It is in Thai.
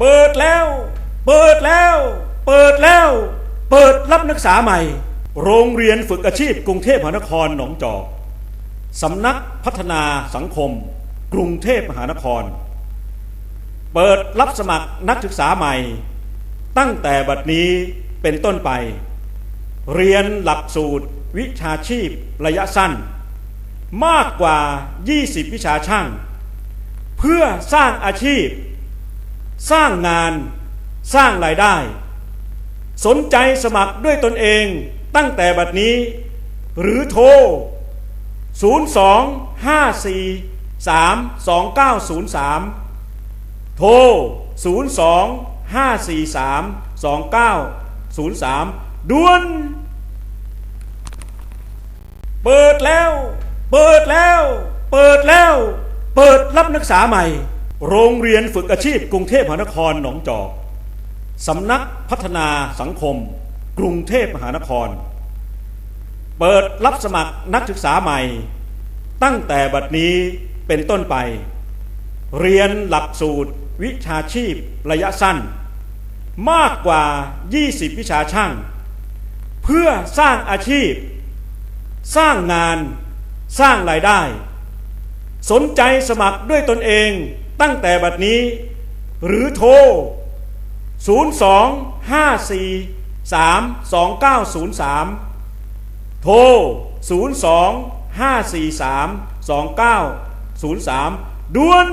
เปิดแล้ว เปิดแล้ว เปิดแล้ว เปิดรับนักศึกษาใหม่ โรงเรียนฝึกอาชีพกรุงเทพมหานครหนองจอกสำนักพัฒนาสังคม กรุงเทพมหานคร เปิดรับสมัครนักศึกษาใหม่ ตั้งแต่บัดนี้เป็นต้นไป เรียนหลักสูตร วิชาชีพระยะสั้น มากกว่า 20 วิชาช่าง เพื่อสร้างอาชีพ สร้างงานสร้างรายได้ สนใจสมัครด้วยตนเองตั้งแต่บัดนี้ หรือโทร 02 54 3 2903โทร 02 543 2903ด่วน เปิดแล้ว เปิดแล้ว เปิดแล้ว เปิดรับนักศึกษาใหม่ โรงเรียนฝึกอาชีพ กรุงเทพมหานครหนองจอกสำนักพัฒนาสังคม กรุงเทพมหานคร เปิดรับสมัครนักศึกษาใหม่ ตั้งแต่บัดนี้เป็นต้นไป เรียนหลักสูตร วิชาชีพระยะสั้น มากกว่า 20 วิชาช่าง เพื่อสร้างอาชีพ สร้างงาน สร้างรายได้ สนใจสมัครด้วยตนเอง ตั้งแต่บัดนี้ หรือโทร 02 54 3 2903 โทร 02 543 2903 ด่วน